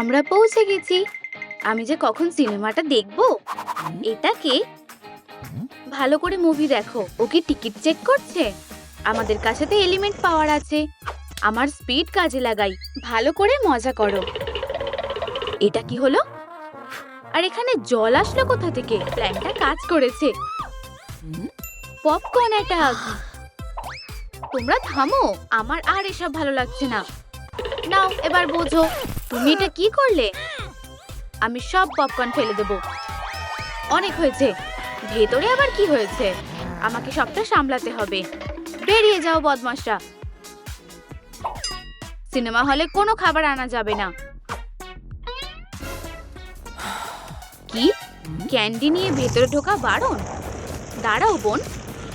আমরা পৌঁছে গেছি। আমি যে কখন সিনেমাটা দেখব এটাকে ভালো করে মুভি দেখো ও কি টিকিট চেক করছে? আমাদের কাছে তো এলিমেন্ট পাওয়ার আছে। আমার স্পিড কাজে লাগাই ভালো করে মজা করো। এটা কি হলো? আর এখানে জল আসলো কোথা থেকে? প্ল্যানটা কাজ করেছে। পপকর্ন অ্যাটাক তোমরা থামো আমার আর এসব ভালো লাগছে না। নাও এবার বোঝো। তুমি এটা কি করলে? আমি সব পপকর্ন ফেলে দেব। অনেক হয়েছে। ভেতরে আবার কি হয়েছে? আমাকে সবটা সামলাতে হবে। বেরিয়ে যাও বদমাসরা সিনেমা হলে কোনো খাবার আনা যাবে না। কি? ক্যান্ডি নিয়ে ভেতরে ঢোকা বারণ? দাঁড়াও, বোন।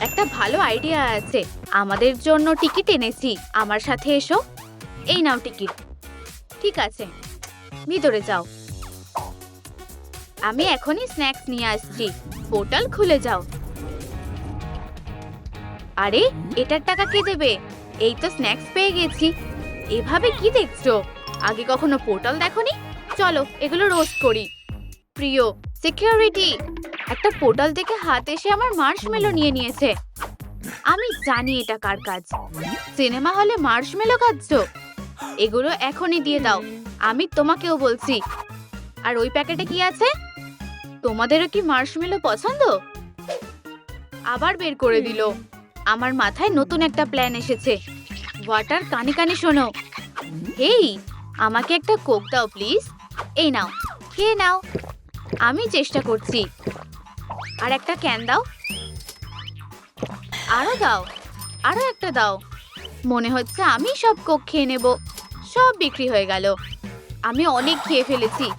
একটা ভালো আইডিয়া আছে। আমাদের জন্য টিকিট এনেছি। আমার সাথে এসো। এই নাও টিকিট ঠিক আছে। ভিতরে যাও। আমি এখনই স্ন্যাক্স নিয়ে আসছি। পোর্টাল খুলে যাও। আরে, এটার টাকা কে দেবে? এই তো স্ন্যাক্স পেয়ে গেছি। এভাবে কি দেখছ? আগে কখনো পোর্টাল দেখোনি? চলো, এগুলো রোস্ট করি। প্রিয় সিকিউরিটি একটা পোর্টাল থেকে হাত এসে আমার মার্শমেলো নিয়ে নিয়েছে। আমি জানি এটা কার কাজ। সিনেমা হলে মার্শমেলো খাচ্ছো। এগুলো এখনই দিয়ে দাও। আমি তোমাকেও বলছি। আর ওই প্যাকেটে কি আছে? তোমাদেরও কি মার্শমেলো পছন্দ? আবার বের করে দিল। আমার মাথায় নতুন একটা প্ল্যান এসেছে। ওয়াটার কানে কানে শোনো। হেই আমাকে একটা কোক দাও প্লিজ। এই নাও খেয়ে নাও। আমি চেষ্টা করছি। আর একটা ক্যান দাও। আরও দাও আরও একটা দাও। মনে হচ্ছে আমি সব কোক খেয়ে নেব। সব বিক্রি হয়ে গেল। আমি অনেক খেয়ে ফেলেছি।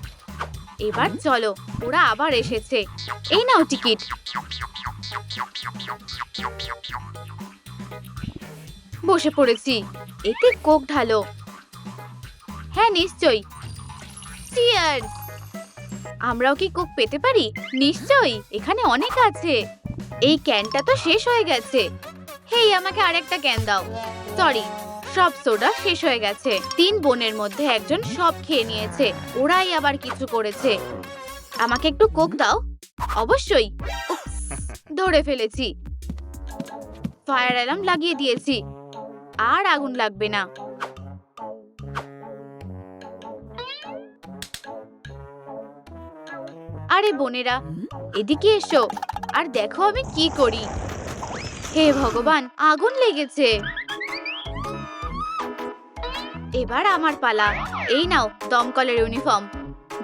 এবার চলো, ওরা আবার এসেছে। এই নাও টিকিট। বসে পড়েছি। এতে কোক ঢালো। হ্যাঁ নিশ্চয়ই। চিয়ার্স আমরাও কি কোক পেতে পারি? নিশ্চয়ই, এখানে অনেক আছে। এই ক্যানটা তো শেষ হয়ে গেছে। হেই, আমাকে আরেকটা ক্যান দাও। সরি সব সোডা শেষ হয়ে গেছে। তিন বোনের মধ্যে একজন সব খেয়ে নিয়েছে। ওরাই আবার কিছু করেছে। আমাকে একটু কোক দাও। অবশ্যই। ধরে ফেলেছি। ফায়ার অ্যালার্ম লাগিয়ে দিয়েছি। আর আগুন লাগবে না। আরে বোনেরা, এদিকে এসো। আর দেখো আমি কি করি। হে ভগবান, আগুন লেগেছে। এবার আমার পালা। এই নাও, দমকলের ইউনিফর্ম।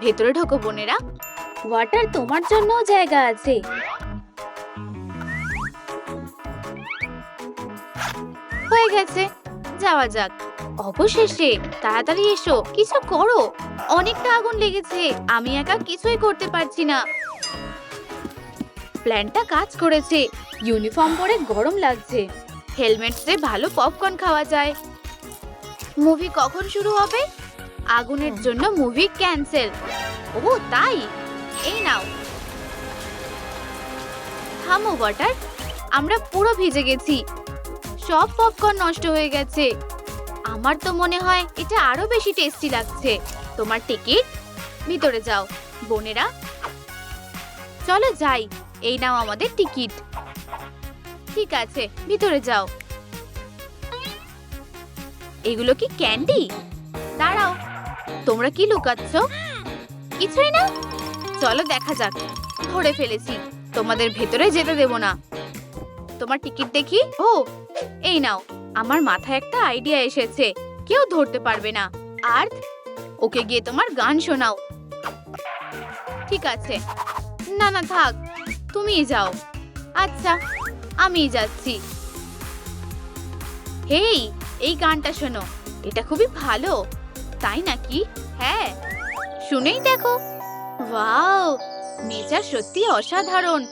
ভেতরে ঢোকো, বোনেরা। ওয়াটার তোমার জন্যও জায়গা আছে। হয়ে গেছে। যাওয়া যাক। অবশেষে, তাড়াতাড়ি এসো। কিছু করো। অনেকটা আগুন লেগেছে। আমি একা কিছুই করতে পারছি না। প্ল্যানটা কাজ করেছে। ইউনিফর্ম পরে গরম লাগছে। হেলমেটসে ভালো পপকর্ন খাওয়া যায়। মুভি কখন শুরু হবে? আগুনের জন্য মুভি ক্যান্সেল। ও তাই? এই নাও। থামো ওয়াটার। আমরা পুরো ভিজে গেছি। সব পপকর্ন নষ্ট হয়ে গেছে। আমার তো মনে হয় এটা আরও বেশি টেস্টি লাগছে। তোমার টিকিট? ভিতরে যাও। বোনেরা চলো যাই। এই নাও আমাদের টিকিট। ঠিক আছে, ভিতরে যাও। এগুলো কি ক্যান্ডি? দাঁড়াও, তোমরা কি লুকাচ্ছ? কিছুই না? চলো দেখা যাক। ধরে ফেলেছি, তোমাদের ভেতরে যেতে দেব না। তোমার টিকিট দেখি? ও, এই নাও, আমার মাথায় একটা আইডিয়া এসেছে। কেউ ধরতে পারবে না। আর ওকে গিয়ে তোমার গান শোনাও। ঠিক আছে। না না, থাক। তুমিই যাও। আচ্ছা আমিই যাচ্ছি। হেই, এই গানটা শোনো, এটা খুবই ভালো, তাই নাকি? হ্যাঁ শুনেই দেখো। ওয়াও, নেচার সত্যি অসাধারণ,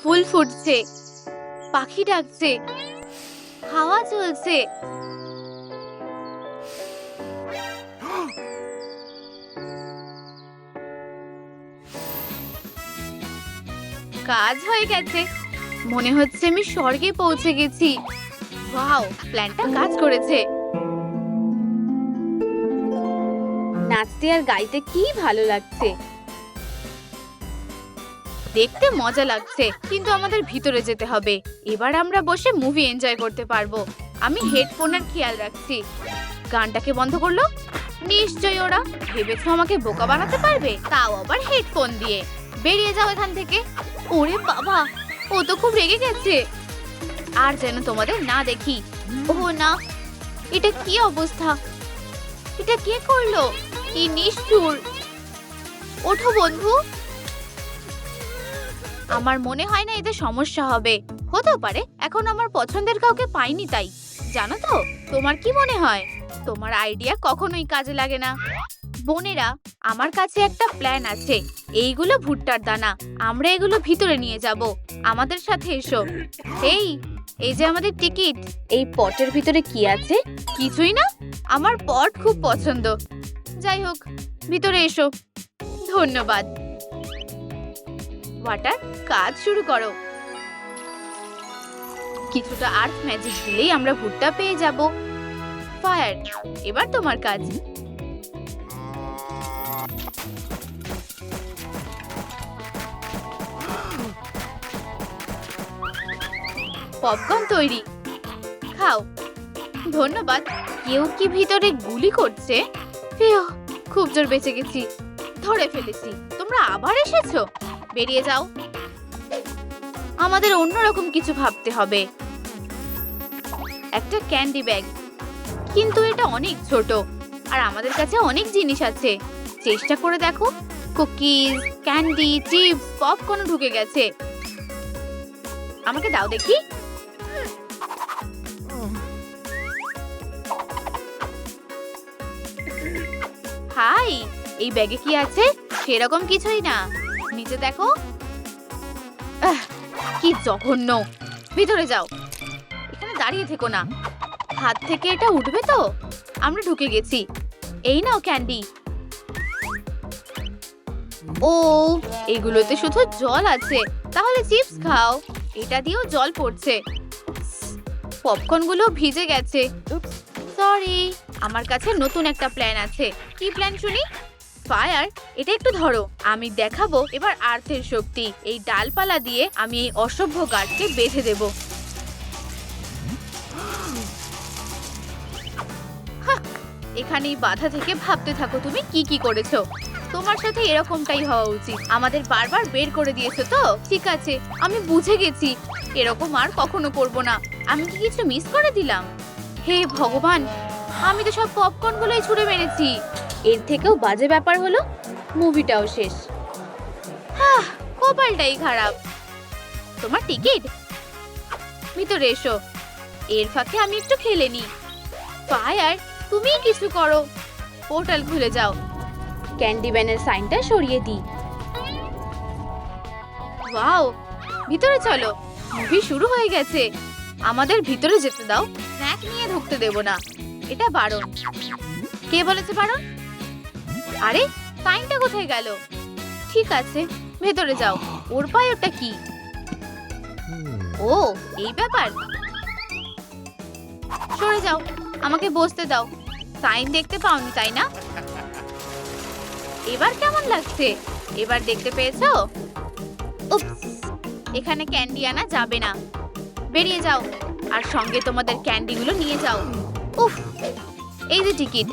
ফুল ফুটছে, পাখি ডাকছে, হাওয়া চলছে। কাজ হয়ে গেছে। মনে হচ্ছে আমি স্বর্গে পৌঁছে গেছি। ওয়াও, প্ল্যানটা কাজ করেছে। নাচতে আর গাইতে কি ভালো লাগছে। দেখতে মজা লাগছে, কিন্তু আমাদের ভিতরে যেতে হবে। এবার আমরা বসে মুভি এনজয় করতে পারব। আমি হেডফোনের খেয়াল রাখছি। গানটাকে বন্ধ করল? নিশ্চয়ই ওরা। ভেবেছো আমাকে বোকা বানাতে পারবে? তাও আবার হেডফোন দিয়ে। বেরিয়ে যাও এখান থেকে। ওরে বাবা ও তো খুব রেগে গেছে। আর যেন তোমাদের না দেখি। ও না এটা কি অবস্থা? এটা কে করল? কি নিষ্ঠুর। ওঠো বন্ধু। আমার মনে হয় না এতে সমস্যা হবে। হতেও পারে, এখন আমার পছন্দের কাউকে পাইনি তাই। জানো তো, তোমার কি মনে হয়? তোমার আইডিয়া কখনোই কাজে লাগে না। বোনেরা, আমার কাছে একটা প্ল্যান আছে। এইগুলো ভুট্টার দানা। আমরা এগুলো ভিতরে নিয়ে যাব। আমাদের সাথে এসো। এই এই যে আমাদের টিকিট। এই পটের ভিতরে কি আছে? কিছুই না। আমার পট খুব পছন্দ। যাই হোক, ভিতরে এসো। ধন্যবাদ। ওয়াটার, কাজ শুরু করো। কিছুটা আর্থ ম্যাজিক দিলেই আমরা ভুট্টা পেয়ে যাব। ফায়ার এবার তোমার কাজ। পপকর্ন তৈরি। খাও। ধন্যবাদ। কেউ কি ভিতরে গুলি করছে? খুব জোর বেঁচে গেছি। ধরে ফেলেছি। তোমরা আবার এসেছ? বেরিয়ে যাও। আমাদের অন্যরকম কিছু ভাবতে হবে। একটা ক্যান্ডি ব্যাগ। কিন্তু এটা অনেক ছোট আর আমাদের কাছে অনেক জিনিস আছে। চেষ্টা করে দেখো। কুকিজ, ক্যান্ডি, চিপস, পপকর্ন ঢুকে গেছে। আমাকে দাও দেখি। হাই, এই ব্যাগে কি আছে? সেরকম কিছুই না। নিচে দেখো। কি জঘন্য। ভিতরে যাও। এখানে দাঁড়িয়ে থেকো না। হাত থেকে এটা উঠবে তো? আমরা ঢুকে গেছি। এই নাও ক্যান্ডি। ও, এগুলোতে শুধু জল আছে। তাহলে চিপস খাও। এটা দিয়েও জল পড়ছে। পপকর্নগুলো ভিজে গেছে। সরি। আমার কাছে নতুন একটা প্ল্যান আছে। কি প্ল্যান, শুনি? ফায়ার, এটা একটু ধরো। আমি দেখাবো এবার আর্থের শক্তি। এই ডালপালা দিয়ে আমি এই অসভ্য গাছকে বেঁধে দেব। এখানেই বাধা থেকে ভাবতে থাকো তুমি কি কি করেছ। তোমার সাথে এরকমটাই হওয়া উচিত। আমাদের বারবার বের করে দিয়েছ তো? ঠিক আছে, আমি বুঝে গেছি। এরকম আর কখনো করব না। আমি কি কিছু মিস করে দিলাম? হে ভগবান, আমি তো সব পপকর্ন গুলোই ছুঁড়ে মেরেছি। এর থেকেও বাজে ব্যাপার হলো মুভিটাও শেষ। হাহ, কপালটাই খারাপ। তোমার টিকিট ভিতরে এসো এর ফাঁকে আমি একটু খেলে নি। ফায়ার তুমি কিছু করো। পোর্টাল খুলে যাও। ক্যান্ডি ব্যানের সাইনটা সরিয়ে দিই। ওয়াও ভিতরে চলো। মুভি শুরু হয়ে গেছে। আমাদের ভিতরে যেতে দাও। স্ন্যাক নিয়ে ঢুকতে দেব না। এটা বারণ। কে বলেছে বারণ? আরে সাইনটা কোথায় গেল? ঠিক আছে, ভেতরে যাও। ওর পায়ে ওটা কি? ও, এই ব্যাপার? সরে যাও, আমাকে বসতে দাও। সাইন দেখতে পাওনি, তাই না? এবার কেমন লাগছে? এবার দেখতে পেয়েছ? এখানে ক্যান্ডি আনা যাবে না। বেরিয়ে যাও, আর সঙ্গে তোমাদের ক্যান্ডিগুলো নিয়ে যাও। উফ, এই যে টিকিট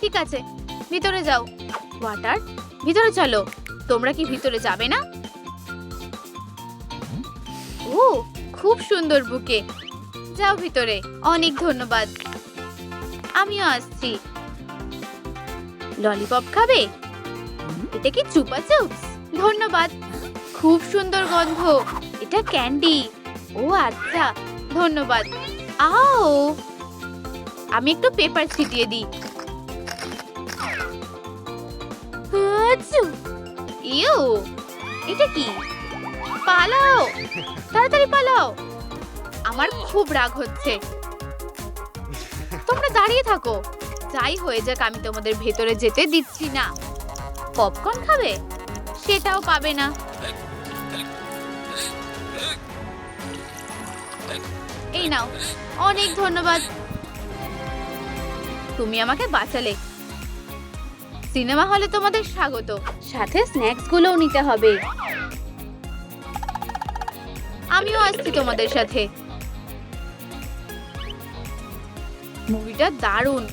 ঠিক আছে ভিতরে যাও। ওয়াটার, ভিতরে চলো। তোমরা কি ভিতরে যাবে না? ও, খুব সুন্দর বুকে। যাও ভিতরে, অনেক ধন্যবাদ। আমিও আসছি। ললিপপ খাবে? এটা কি চুপা চিপস? ধন্যবাদ। খুব সুন্দর গন্ধ। এটা ক্যান্ডি। ও আচ্ছা। ধন্যবাদ। আও। আমি একটু পেপার ছিটিয়ে দিই। আচ্ছু! ইউ, এটা কি? পালাও, তাড়াতাড়ি পালাও। আমার খুব রাগ হচ্ছে। তোমরা দাঁড়িয়ে থাকো। যাই হয়ে যাক, আমি তোমাদের ভেতরে যেতে দিচ্ছি না। পপকর্ন খাবে? সেটাও পাবে না। এই নাও, অনেক ধন্যবাদ। তুমি আমাকে বাঁচালে। সিনেমা হলে তোমাদের স্বাগত। সাথে স্ন্যাক্স গুলোও নিতে হবে। আমিও আসছি তোমাদের সাথে। মুভিটা দারুণ।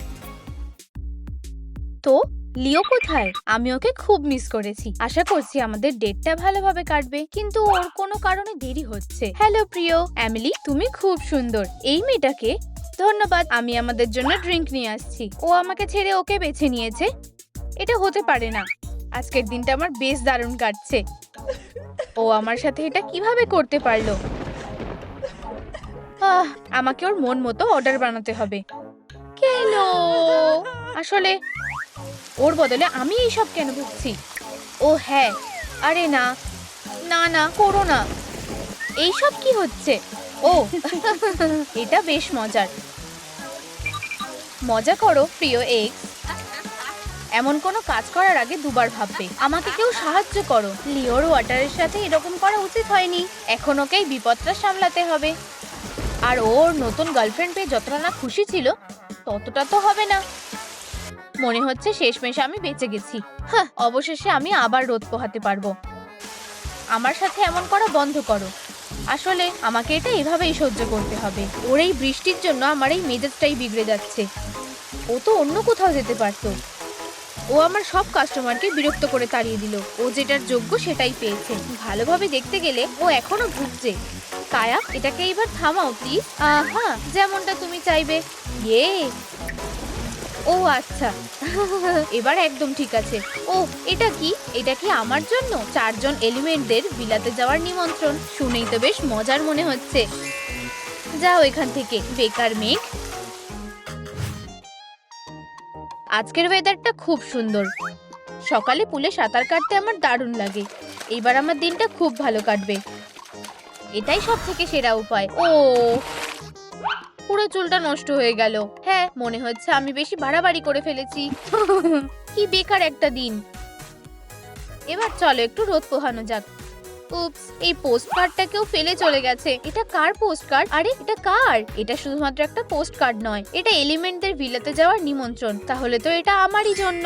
তো লিও কোথায়? আমি ওকে খুব মিস করেছি। আশা করছি আমাদের ডেটটা ভালোভাবে কাটবে কিন্তু ওর কোনো কারণে দেরি হচ্ছে। হ্যালো প্রিয়। অ্যামিলি তুমি খুব সুন্দর। এই মেয়েটাকে ধন্যবাদ আমি আমাদের জন্য ড্রিঙ্ক নিয়ে আসছি। ও আমাকে ছেড়ে ওকে বেছে নিয়েছে। এটা হতে পারে না। আজকের দিনটা আমার বেশ দারুণ কাটছে। ও আমার সাথে এটা কীভাবে করতে পারল? আমাকে ওর মন মতো অর্ডার বানাতে হবে। কেন? আসলে ওর বদলে আমি এইসব কেন ভুগছি ও হ্যাঁ আরে না না না, করো না। এইসব কি হচ্ছে? ও, এটা বেশ মজার। মজা করো, প্রিয় এক্স। এমন কোনো কাজ করার আগে দুবার ভাববে। আমাকে কেউ সাহায্য করো। লিওর ওয়াটারের সাথে এরকম করা উচিত হয়নি। এখন ওকেই বিপদটা সামলাতে হবে। আর ওর নতুন গার্লফ্রেন্ড পেয়ে যতটা না খুশি ছিল, ততটা তো হবে না। মনে হচ্ছে শেষমেশ আমি বেঁচে গেছি। হ্যাঁ অবশেষে আমি আবার রোদ পোহাতে পারব। আমার সাথে এমন করা বন্ধ করো। আসলে আমাকে এটা এভাবেই সহ্য করতে হবে। ওর এই বৃষ্টির জন্য আমার এই মেজাজটাই বিগড়ে যাচ্ছে। ও তো অন্য কোথাও যেতে পারতো। ও আমার সব কাস্টমারকে বিরক্ত করে তাড়িয়ে দিল। ও যেটার যোগ্য সেটাই পেয়েছে। ভালোভাবে দেখতে গেলে ও এখনও ভুগছে। কায়া, এটাকে এবার থামাও প্লিজ আহা, যেমনটা তুমি চাইবে। ইয়ে। ও আচ্ছা। এবার একদম ঠিক আছে। ও এটা কি? এটা কি আমার জন্য? চারজন এলিমেন্টদের বিলাতে যাওয়ার নিমন্ত্রণ। শুনেই তো বেশ মজার মনে হচ্ছে। যাও এখান থেকে, বেকার মেঘ। আজকের ওয়েদারটা খুব সুন্দর। সকালে পুলে সাঁতার কাটতে আমার দারুণ লাগে। এবার আমার দিনটা খুব ভালো কাটবে। এটাই সব থেকে সেরা উপায়। ও, পুরো চুলটা নষ্ট হয়ে গেল। হ্যাঁ মনে হচ্ছে আমি বেশি বাড়াবাড়ি করে ফেলেছি। কি বেকার একটা দিন। এবার চলো একটু রোদ পোহানো যাক। উপস এই পোস্ট কার্ডটা কেউ ফেলে চলে গেছে। এটা কার পোস্ট কার্ড আরে, এটা কার? এটা শুধুমাত্র একটা পোস্ট কার্ড নয়, এটা এলিমেন্টদের ভিলাতে যাওয়ার নিমন্ত্রণ। তাহলে তো এটা আমারই জন্য।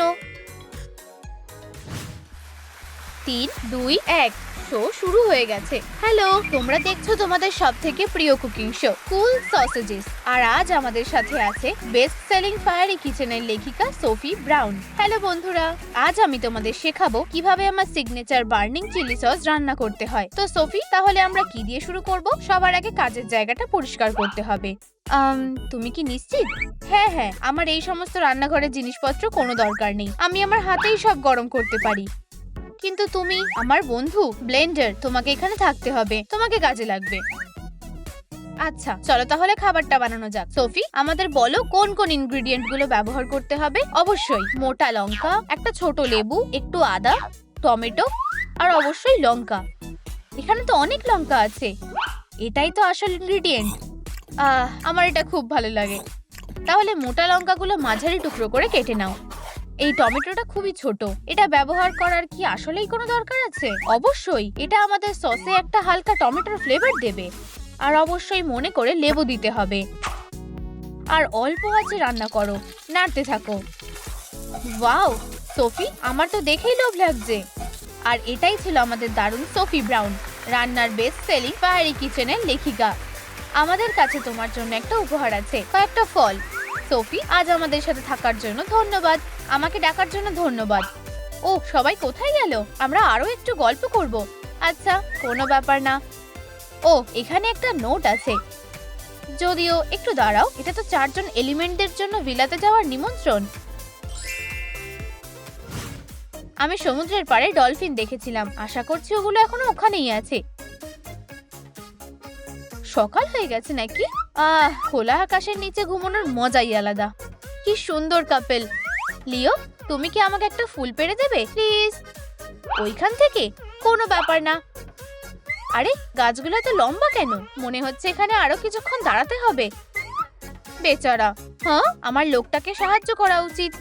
তিন, দুই, এক। শো শুরু হয়ে গেছে। হ্যালো, তোমরা দেখছ তোমাদের সব থেকে প্রিয় কুকিং শো, কুল সসেজেস। আর আজ আমাদের সাথে আছে বেস্ট সেলিং ফায়ারি কিচেনের লেখিকা সোফি ব্রাউন। হ্যালো বন্ধুরা, আজ আমি তোমাদের শেখাবো কীভাবে আমার সিগনেচার বার্নিং চিলি সস রান্না করতে হয়। তো সোফি, তাহলে আমরা কি দিয়ে শুরু করব? সবার আগে কাজের জায়গাটা পরিষ্কার করতে হবে। তুমি কি নিশ্চিত? হ্যাঁ হ্যাঁ আমার এই সমস্ত রান্নাঘরের জিনিসপত্র কোনো দরকার নেই। আমি আমার হাতেই সব গরম করতে পারি। কিন্তু তুমি, আমার বন্ধু, ব্লেন্ডার, তোমাকে এখানে থাকতে হবে। তোমাকে কাজে লাগবে। আচ্ছা চলো তাহলে খাবারটা বানানো যাক। সোফি, আমাদের বলো কোন কোন ইনগ্রেডিয়েন্টগুলো ব্যবহার করতে হবে? অবশ্যই মোটা লঙ্কা, একটা ছোট লেবু, একটু আদা, টমেটো, আর অবশ্যই লঙ্কা। এখানে তো অনেক লঙ্কা আছে। এটাই তো আসল ইনগ্রেডিয়েন্ট। আহ, আমার এটা খুব ভালো লাগে। তাহলে মোটা লঙ্কাগুলো মাঝারি টুকরো করে কেটে নাও। এই টমেটোটা খুবই ছোট। এটা ব্যবহার করার কি আসলেই কোনো দরকার আছে? অবশ্যই। এটা আমাদের সসে একটা হালকা টমেটোর ফ্লেভার দেবে। আর অবশ্যই মনে করে লেবু দিতে হবে। আর অল্প আঁচে রান্না করো। নাড়তে থাকো। ওয়াও! সোফি, আমার তো দেখেই লোভ লাগছে। আর এটাই ছিল আমাদের দারুণ সোফি ব্রাউন, রান্নার বেস্ট সেলিং ফায়ারি কিচেনের লেখিকা। আমাদের কাছে তোমার জন্য একটা উপহার আছে, কয়েকটা ফল। সোফি, আজ আমাদের সাথে থাকার জন্য ধন্যবাদ। আমাকে ডাকার জন্য ধন্যবাদ। ও, সবাই কোথায় গেল? আমরা আরও একটু গল্প করব। আচ্ছা কোনো ব্যাপার না। ও, এখানে একটা নোট আছে। যদিও, একটু দাঁড়াও, এটা তো চারজন এলিমেন্টদের জন্য বিলাতে যাওয়ার নিমন্ত্রণ। আমি সমুদ্রের পাড়ে ডলফিন দেখেছিলাম। আশা করছি ওগুলো এখনও ওখানেই আছে। সকাল হয়ে গেছে নাকি? আহ, খোলা আকাশের নিচে ঘুমানোর মজাই আলাদা। কি সুন্দর কাপেল। লিও, তুমি কি আমাকে একটা ফুল পেড়ে দেবে? প্লিজ। ওইখান থেকে? কোনো ব্যাপার না। আরে, গাছগুলো তো লম্বা কেন? মনে হচ্ছে এখানে আরও কিছুক্ষণ দাঁড়াতে হবে। বেচারা হ্যাঁ আমার লোকটাকে সাহায্য করা উচিত।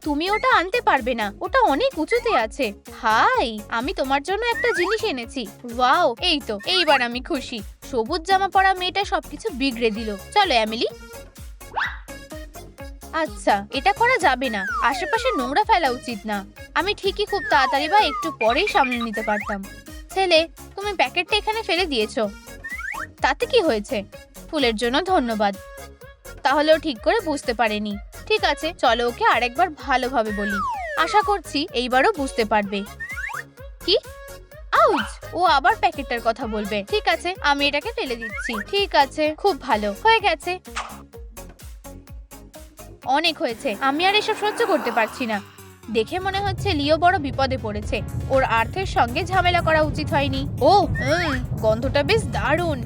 তুমি ওটা আনতে পারবে না। ওটা অনেক উঁচুতে আছে। হাই, আমি তোমার জন্য একটা জিনিস এনেছি। ওয়াও, এই তো, এইবার আমি খুশি। সবুজ জামা পরা মেয়েটা সবকিছু বিগড়ে দিল। চলো এমিলি আচ্ছা এটা করা যাবে না। আশেপাশে নোংরা ফেলা উচিত না। আমি ঠিকই খুব তাড়াতাড়ি বা একটু পরেই সামলে নিতে পারতাম। ছেলে, তুমি প্যাকেটটা এখানে ফেলে দিয়েছ। তাতে কি হয়েছে? ফুলের জন্য ধন্যবাদ। তাহলেও ঠিক করে বুঝতে পারেনি। ঠিক আছে, চলো ওকে আরেকবার ভালোভাবে বলি। আশা করছি এইবারও বুঝতে পারবে। কি? আউজ ও আবার প্যাকেটটার কথা বলবে। ঠিক আছে, আমি এটাকে ফেলে দিচ্ছি। ঠিক আছে, খুব ভালো। হয়ে গেছে। অনেক হয়েছে। আমি আর এসব সহ্য করতে পারছি না। দেখে মনে হচ্ছে লিও বড় বিপদে পড়েছে। ওর আর্থের সঙ্গে ঝামেলা করা উচিত হয়নি। ও গন্ধটা বেশ দারুণ!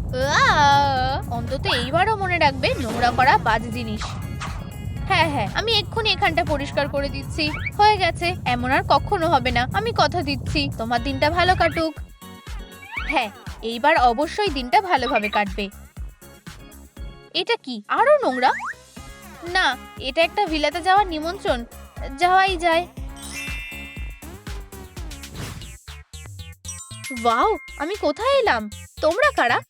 অন্তত এইবারও মনে রাখবে নোংরা করা বাজে জিনিস। হ্যাঁ হ্যাঁ আমি এক্ষুনি এখানটা পরিষ্কার করে দিচ্ছি। হয়ে গেছে, এমন আর কখনো হবে না। আমি কথা দিচ্ছি। তোমার দিনটা ভালো কাটুক। হ্যাঁ এইবার অবশ্যই দিনটা ভালোভাবে কাটবে। এটা কি, আরও নোংরা? না, এটা একটা ভিলাতে যাওয়ার নিমন্ত্রণ। যাওয়াই যায়। ওয়াও, আমি কোথায় এলাম? তোমরা কারা?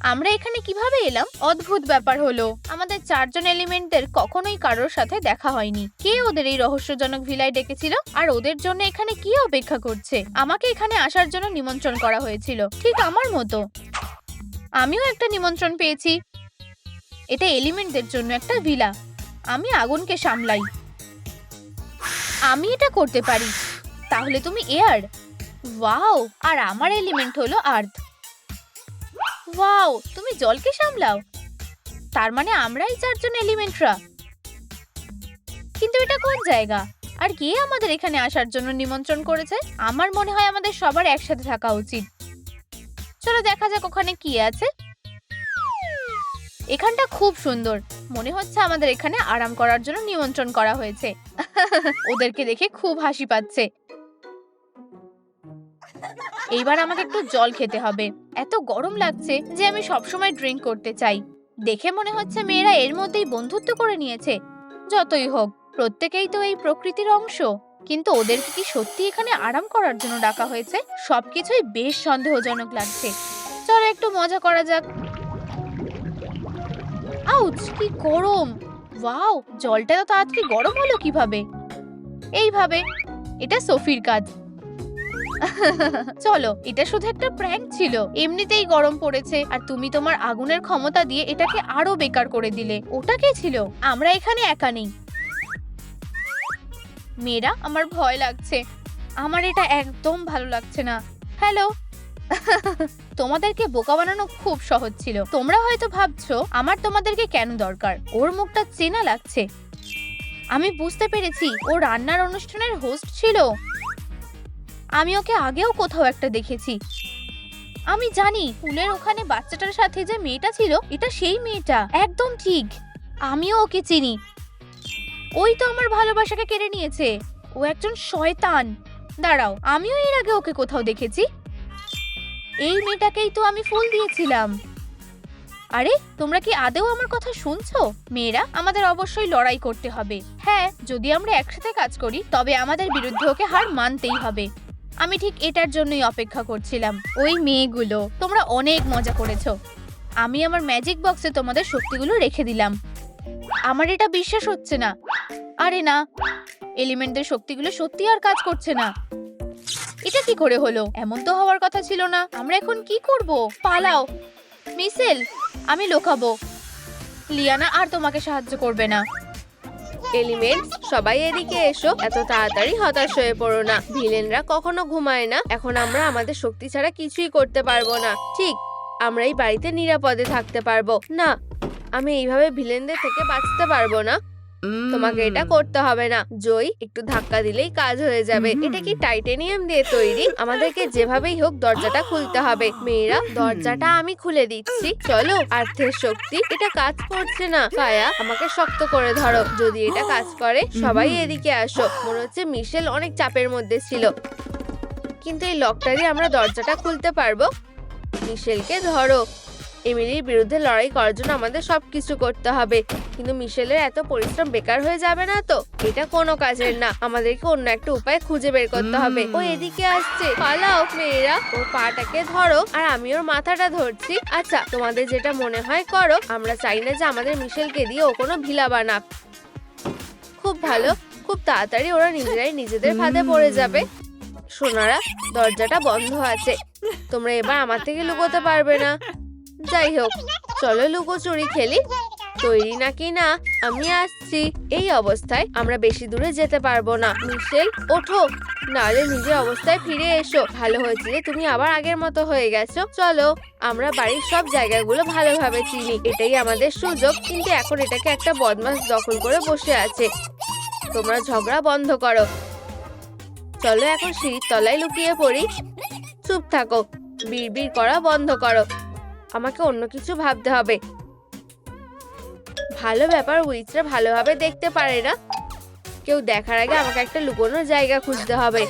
আমরা এখানে কীভাবে এলাম? অদ্ভুত ব্যাপার হলো। আমাদের চারজন এলিমেন্টদের কখনোই কারোর সাথে দেখা হয়নি। কে ওদের এই রহস্যজনক ভিলায় ডেকেছিল? আর ওদের জন্য এখানে কি অপেক্ষা করছে? আমাকে এখানে আসার জন্য নিমন্ত্রণ করা হয়েছিল। ঠিক আমার মতো। আমিও একটা নিমন্ত্রণ পেয়েছি। এটা এলিমেন্টদের জন্য একটা ভিলা। আমি আগুনকে সামলাই। আমি এটা করতে পারি। তাহলে তুমি এয়ার। ওয়াও, আর আমার এলিমেন্ট হলো আর্থ। ওয়াও, তুমি জলকে সামলাও। তার মানে আমরাই চারজন এলিমেন্টরা। কিন্তু এটা কোন জায়গা? আর কে আমাদের এখানে আসার জন্য নিমন্ত্রণ করেছে? আমার মনে হয় আমাদের সবার একসাথে থাকা উচিত। চলো দেখা যাক ওখানে কি আছে। এখানটা খুব সুন্দর। মনে হচ্ছে আমাদের এখানে আরাম করার জন্য নিমন্ত্রণ করা হয়েছে। ওদেরকে দেখে খুব হাসি পাচ্ছে। এইবার আমাকে একটু জল খেতে হবে। এত গরম লাগছে যে আমি সবসময় ড্রিঙ্ক করতে চাই। দেখে মনে হচ্ছে মেয়েরা এর মধ্যেই বন্ধুত্ব করে নিয়েছে। যতই হোক, প্রত্যেকেই তো এই প্রকৃতির অংশ। কিন্তু ওদেরকে কি সত্যি এখানে আরাম করার জন্য ডাকা হয়েছে? সবকিছুই বেশ সন্দেহজনক লাগছে। চলো একটু মজা করা যাক। আউচ, কি গরম। ওয়াও, জলটা তো তাড়াতাড়ি গরম হলো কীভাবে? এইভাবে, এটা সোফির কাজ। চলো, এটা শুধু একটা প্র্যাঙ্ক ছিল। এমনিতেই গরম পড়েছে, আর তুমি তোমার আগুনের ক্ষমতা দিয়ে এটাকে আরও বেকার করে দিলে। ওটা কে ছিল? আমরা এখানে একা নেই। মেয়েরা, আমার ভয় লাগছে। আমার এটা একদম ভালো লাগছে না। হ্যালো তোমাদেরকে বোকা বানানো খুব সহজ ছিল। তোমরা হয়তো ভাবছ, আমার তোমাদেরকে কেন দরকার? ওর মুখটা চেনা লাগছে। আমি বুঝতে পেরেছি, ও রান্নার অনুষ্ঠানের হোস্ট ছিল। আমি ওকে আগেও কোথাও একটা দেখেছি। আমি জানি ফুলের ওখানে বাচ্চাটার সাথে যে মেয়েটা ছিল, এটা সেই মেয়েটা। একদম ঠিক। আমিও ওকে চিনি। ওই তো আমার ভালোবাসাকে কেড়ে নিয়েছে। ও একজন শয়তান। দাঁড়াও, আমিও এর আগে ওকে কোথাও দেখেছি। এই মেয়েটাকেই তো আমি ফুল দিয়েছিলাম। আরে, তোমরা কি আদেও আমার কথা শুনছো? মেয়েরা, আমাদের অবশ্যই লড়াই করতে হবে। হ্যাঁ যদি আমরা একসাথে কাজ করি, তবে আমাদের বিরুদ্ধে ওকে হার মানতেই হবে। আমি ঠিক এটার জন্যই অপেক্ষা করছিলাম। ওই মেয়েগুলো, তোমরা অনেক মজা করেছ। আমি আমার ম্যাজিক বক্সে তোমাদের শক্তিগুলো রেখে দিলাম। আমার এটা বিশ্বাস হচ্ছে না। আরে না এলিমেন্টের শক্তিগুলো সত্যি আর কাজ করছে না। এটা কি করে হলো? এমন তো হওয়ার কথা ছিল না। আমরা এখন কি করব? পালাও। মিসেল, আমি লোকাবো। লিয়ানা আর তোমাকে সাহায্য করবে না। এলিমেন্টস, সবাই এদিকে এসো। এত তাড়াতাড়ি হতাশ হয়ে পড়ো না। ভিলেনরা কখনো ঘুমায় না। এখন আমরা আমাদের শক্তি ছাড়া কিছুই করতে পারব না। ঠিক আমরা এই বাড়িতে নিরাপদে থাকতে পারব। না, আমি এইভাবে ভিলেনদের থেকে বাঁচতে পারব না। তোমাকে এটা করতে হবে না। জয় একটু ধাক্কা দিলেই কাজ হয়ে যাবে। এটা কি টাইটেনিয়াম দিয়ে তৈরি? আমাদেরকে যেভাবেই হোক দরজাটা খুলতে হবে। মেয়েরা দরজাটা আমি খুলে দিচ্ছি। চলো আর্থের শক্তি। এটা কাজ করছে না। কায়া আমাকে শক্ত করে ধরো। যদি এটা কাজ করে সবাই এদিকে আসো। মনে হচ্ছে মিশেল অনেক চাপের মধ্যে ছিল। কিন্তু এই লকটা দিয়ে আমরা দরজাটা খুলতে পারব। মিশেলকে ধরো। এমিলির বিরুদ্ধে লড়াই করার জন্য আমাদের সবকিছু করতে হবে। কিন্তু মিশেলের এত পরিশ্রম বেকার হয়ে যাবে না তো? এটা কোনো কাজের না। আমাদেরকে অন্য একটা উপায় খুঁজে বের করতে হবে। ও এদিকে আসছে। পালাও মেয়েরা। ওর পাটাকে ধরো। আর আমি ওর মাথাটা ধরছি। আচ্ছা তোমাদের যেটা মনে হয় করো। আমরা চাই না যে আমাদের মিশেলকে দিয়ে ও কোনো ভিলা বানাক। খুব ভালো। খুব তাড়াতাড়ি ওরা নিজেরাই নিজেদের ফাঁদে পড়ে যাবে। সোনারা দরজাটা বন্ধ আছে। তোমরা এবার আমার থেকে লুকোতে পারবে না। যাই হোক, চলো লুকোচুরি খেলি। তৈরি নাকি না, আমি আসছি। এই অবস্থায় আমরা বেশি দূরে যেতে পারব না। মিশেল, ওঠো। নাহলে নিজের অবস্থায় ফিরে এসো। ভালো হয়েছে তুমি আবার আগের মতো হয়ে গেছো। চলো, আমরা বাড়ির সব জায়গাগুলো ভালোভাবে চিনি। এটাই আমাদের সুযোগ, কিন্তু এখন এটাকে একটা বদমাস দখল করে বসে আছে। তোমরা ঝগড়া বন্ধ করো। চলো এখন সিঁড়ির তলায় লুকিয়ে পড়ি। চুপ থাকো। বিড়বিড় করা বন্ধ করো। আমাকে অন্য কিছু ভাবতে হবে। ভালো ব্যাপার উইচরা ভালোভাবে দেখতে পারে না। কেউ দেখার আগে আমাকে একটা লুকোনোর জায়গা খুঁজতে হবে।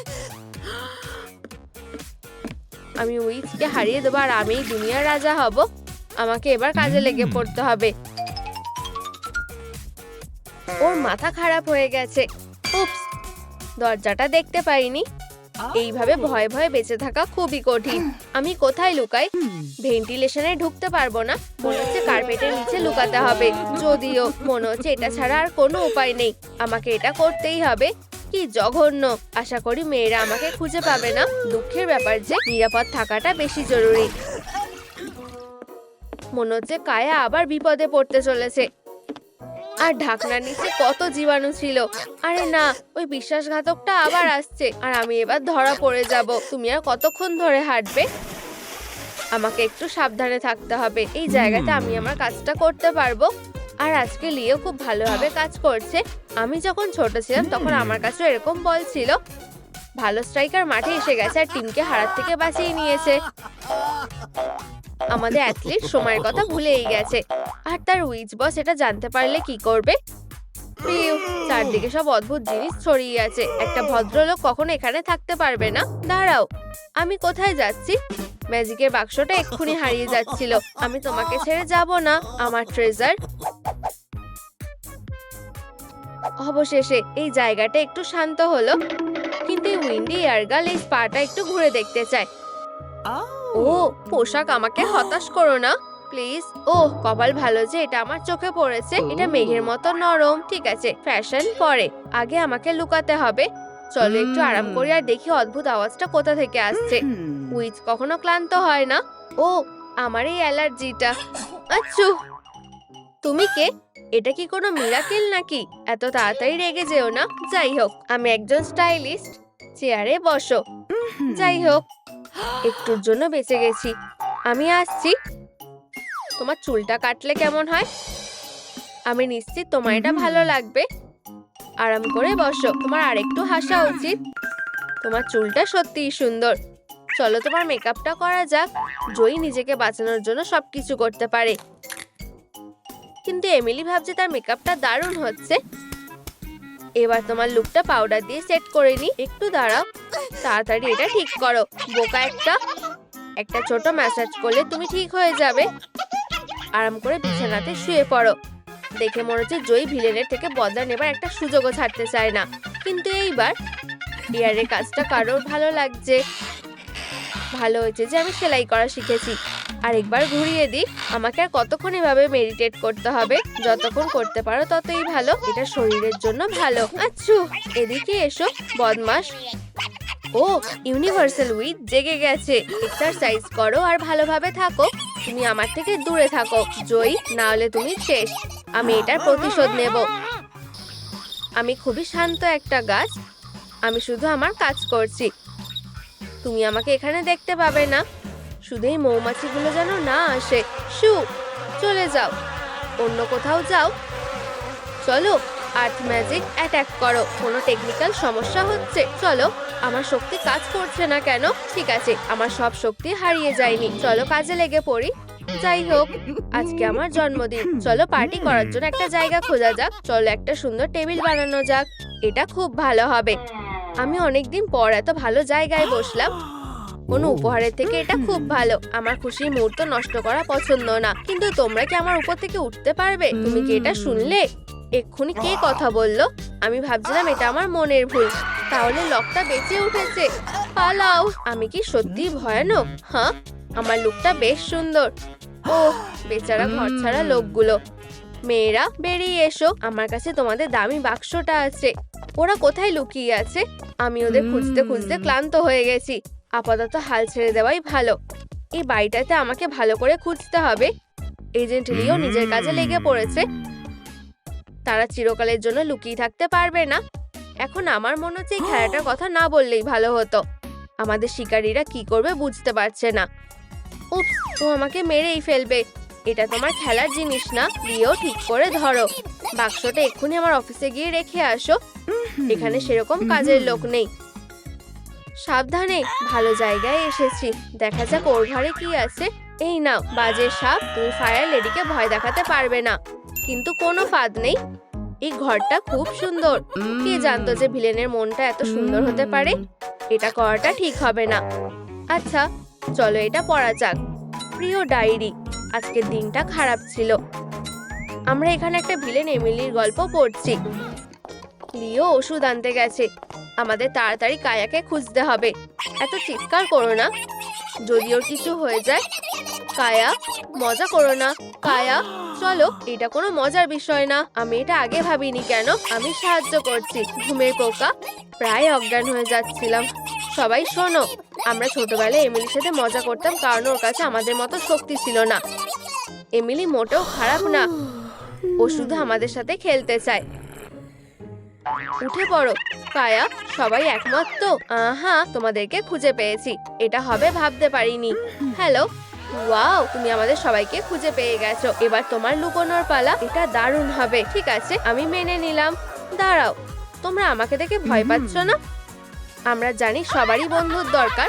আমি উইচকে হারিয়ে দেবো আর আমি দুনিয়ার রাজা হব। আমাকে এবার কাজে লেগে পড়তে হবে। ওর মাথা খারাপ হয়ে গেছে। উপস দরজাটা দেখতে পাইনি। এইভাবে ভয়ে ভয়ে বেঁচে থাকা খুবই কঠিন। আমি কোথায় লুকাই? ভেন্টিলেশনে ঢুকতে পারব না। মনে হচ্ছে কার্পেটের নিচে লুকাতে হবে। যদিও মনে হচ্ছে এটা ছাড়া আর কোনো উপায় নেই। আমাকে এটা করতেই হবে। কি জঘন্য! আশা করি মেয়েরা আমাকে খুঁজে পাবে না। দুঃখের ব্যাপার যে নিরাপদ থাকাটা বেশি জরুরি। মনে হচ্ছে কায়া আবার বিপদে পড়তে চলেছে। আর ঢাকনার নিচে কত জীবাণু ছিল। আরে না ওই বিশ্বাসঘাতকটা আবার আসছে। আর আমি এবার ধরা পড়ে যাব। তুমি আর কতক্ষণ ধরে হাঁটবে? আমাকে একটু সাবধানে থাকতে হবে। এই জায়গাতে আমি আমার কাজটা করতে পারব। আর আজকে লিও খুব ভালোভাবে কাজ করছে। আমি যখন ছোট ছিলাম তখন আমার কাছেও এরকম বল ছিল। ভালো স্ট্রাইকার মাঠে এসে গেছে আর টিমকে হারার থেকে বাঁচিয়ে নিয়েছে। আমাদের অ্যাথলিট সময়ের কথা ভুলেই গেছে। আর তার উইচ বস এটা জানতে পারলে কি করবে? চারদিকে সব অদ্ভুত জিনিস ছড়িয়ে আছে। একটা ভদ্রলোক কখনো এখানে থাকতে পারবে না। দাঁড়াও, আমি কোথায় যাচ্ছি? ম্যাজিকের বাক্সটা এক্ষুনি হারিয়ে যাচ্ছিল। আমি তোমাকে ছেড়ে যাব না, আমার ট্রেজার অবশেষে এই জায়গাটা একটু শান্ত হলো। কিন্তু উইন্ডি এয়ারগাল এই স্পাটা একটু ঘুরে দেখতে চায়। ও পোশাক আমাকে হতাশ করো না। প্লিজ ও কপাল ভালো যে এটা আমার চোখে পড়েছে। এটা মেঘের মতো নরম ঠিক আছে ফ্যাশন পরে। আগে আমাকে লুকাতে হবে। চলো একটু আরাম করি আর দেখি অদ্ভুত আওয়াজটা কোথা থেকে আসছে। উইচ কখনো ক্লান্ত হয় না। ও আমার এই অ্যালার্জিটা। আচ্ছু। তুমি কে? এটা কি কোনো মিরাকেল নাকি? এত তাড়াতাড়ি রেগে যেও না। যাই হোক আমি একজন স্টাইলিস্ট। চেয়ারে বসো। যাই হোক। একটুর জন্য বেঁচে গেছি। আমি আসছি। তোমার চুলটা কাটলে কেমন হয়? আমি নিশ্চিত তোমার এটা ভালো লাগবে। আরাম করে বসো। তোমার আরেকটু হাসা উচিত। তোমার চুলটা সত্যিই সুন্দর। চলো তোমার মেকআপটা করা যাক। জয়ী নিজেকে বাঁচানোর জন্য সবকিছু করতে পারে। কিন্তু এমিলি ভাবছে তার মেকআপটা দারুণ হচ্ছে। এবার তোমার লুকটা পাউডার দিয়ে সেট করে নি। একটু দাঁড়াও, তাড়াতাড়ি এটা ঠিক করো। বোকা একটা একটা ছোট ম্যাসাজ করলে তুমি ঠিক হয়ে যাবে। আরাম করে বিছানাতে শুয়ে পড়ো। দেখে মনে হচ্ছে জয়ী ভিলেনের থেকে বদলা নেবার একটা সুযোগও ছাড়তে চায় না। কিন্তু এইবার ডিয়ারের কাজটা কারোর ভালো লাগছে। ভালো হয়েছে যে আমি সেলাই করা শিখেছি। আর একবার ঘুরিয়ে দিই। আমাকে আর কতক্ষণ এভাবে মেডিটেট করতে হবে? যতক্ষণ করতে পারো ততই ভালো। এটা শরীরের জন্য ভালো। আচ্ছু, এদিকে এসো বদমাস ও ইউনিভার্সাল উইথ জেগে গেছে। এক্সারসাইজ করো আর ভালোভাবে থাকো। তুমি আমার থেকে দূরে থাকো। জয়ী, না হলে তুমি শেষ। আমি এটার প্রতিশোধ নেব। আমি খুবই শান্ত একটা গাছ। আমি শুধু আমার কাজ করছি। তুমি আমাকে এখানে দেখতে পাবে না। শুধু মৌমাছিগুলো যেন না আসে। শু, চলে যাও। অন্য কোথাও যাও। চলো, আর্থ ম্যাজিক অ্যাটাক করো। কোনো টেকনিক্যাল সমস্যা হচ্ছে। চলো, আমার শক্তি কাজ করছে না কেন? ঠিক আছে, আমার সব শক্তি হারিয়ে যায়নি। চলো, কাজে লেগে পড়ি। যাই হোক, আজকে আমার জন্মদিন। চলো, পার্টি করার জন্য একটা জায়গা খোঁজা যাক। চলো, একটা সুন্দর টেবিল বানানো যাক। এটা খুব ভালো হবে। আমি অনেকদিন পর এত ভালো জায়গায় বসলাম। কোনো উপহারের থেকে এটা খুব ভালো। আমার খুশির মুহূর্ত নষ্ট করা পছন্দ না। কিন্তু তোমরা কি আমার উপর থেকে উঠতে পারবে? তুমি কি এটা শুনলে? এক্ষুনি কে কথা বলল? আমি ভাবছিলাম এটা আমার মনের ভুল। তাহলে লকটা বেঁচে উঠেছে। পালাও। আমি কি সত্যি ভয়ানক? হ্যাঁ আমার লুকটা বেশ সুন্দর। ও বেচারা ঘর ছাড়া লোকগুলো। মেয়েরা বেরিয়ে এসো। আমার কাছে তোমাদের দামি বাক্সটা আছে। ওরা কোথায় লুকিয়ে আছে? আমি ওদের খুঁজতে খুঁজতে ক্লান্ত হয়ে গেছি। আপাতত হাল ছেড়ে দেওয়াই ভালো। এই বাড়িটাতে আমাকে ভালো করে খুঁজতে হবে। এজেন্ট লিও নিজের কাজে লেগে পড়েছে। তারা চিরকালের জন্য লুকিয়ে থাকতে পারবে না। এখন আমার মনে হচ্ছে এই খেলাটার কথা না বললেই ভালো হতো। আমাদের শিকারীরা কি করবে বুঝতে পারছে না। উপস ও আমাকে মেরেই ফেলবে। এটা তোমার খেলার জিনিস না। লিও ঠিক করে ধরো। বাক্সটা এক্ষুনি আমার অফিসে গিয়ে রেখে আসো। এখানে সেরকম কাজের লোক নেই। সাবধানে, ভালো জায়গায় এসেছি। দেখা যাক ওর ঘরে কি আছে। এই নাও, বাজে সাপ তুমি ফায়ার লেডিকে ভয় দেখাতে পারবে না। কিন্তু কোনো ফাঁদ নেই। এই ঘরটা খুব সুন্দর। কে জানতো যে ভিলেনের মনটা এত সুন্দর হতে পারে? এটা করাটা ঠিক হবে না। আচ্ছা চলো এটা পড়া যাক। প্রিয় ডায়েরি, আজকের দিনটা খারাপ ছিল। আমরা এখানে একটা ভিলেন এমিলির গল্প পড়ছি। লিও ওষুধ আনতে গেছে। আমাদের তাড়াতাড়ি কায়াকে খুঁজতে হবে। এত চিৎকার করো না। যদি ওর কিছু হয়ে যায়, কায়া, মজা করো না। কায়া, চলো, এটা কোনো মজার বিষয় না। আমি এটা আগে ভাবিনি কেন? আমি সাহায্য করছি। ঘুমের পোকা, প্রায় অজ্ঞান হয়ে যাচ্ছিলাম। সবাই শোনো, আমরা ছোটবেলায় এমিলির সাথে মজা করতাম কারণ ওর কাছে আমাদের মতো শক্তি ছিল না। এমিলি মোটেও খারাপ না। ও শুধু আমাদের সাথে খেলতে চায়। উঠে পড়ো। কায়া সবাই একমত তো? আহা তোমাদেরকে খুঁজে পেয়েছি। এটা হবে ভাবতে পারিনি। হ্যালো? ওয়াও তুমি আমাদের সবাইকে খুঁজে পেয়ে গেছো। এবার তোমার লুকোনোর পালা এটা দারুণ হবে। ঠিক আছে আমি মেনে নিলাম। দাঁড়াও তোমরা আমাকে দেখে ভয় পাচ্ছ না? আমরা জানি সবারই বন্ধুর দরকার।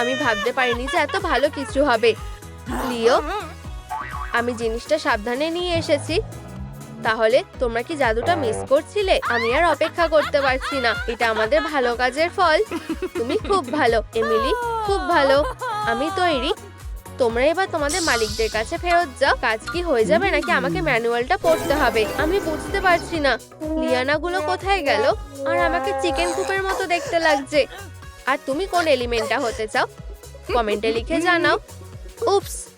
আমি ভাবতে পারিনি যে এত ভালো কিছু হবে। লিও আমি জিনিসটা সাবধানে নিয়ে এসেছি। তাহলে তোমরা কি জাদুটা মিস করছিলে? আমি আর অপেক্ষা করতে পারছি না। এটা আমাদের ভালো কাজের ফল। তুমি খুব ভালো, এমিলি, খুব ভালো। আমি তৈরি। তোমরা এবার তোমাদের মালিকদের কাছে ফেরত যাও। কাজ কি হয়ে যাবে নাকি আমাকে ম্যানুয়ালটা পড়তে হবে? আমি বুঝতে পারছি না। লিয়ানাগুলো কোথায় গেল? আর আমাকে চিকেন কুপের মতো দেখতে লাগছে। আর তুমি কোন এলিমেন্টটা হতে চাও? কমেন্টে লিখে জানাও। উপস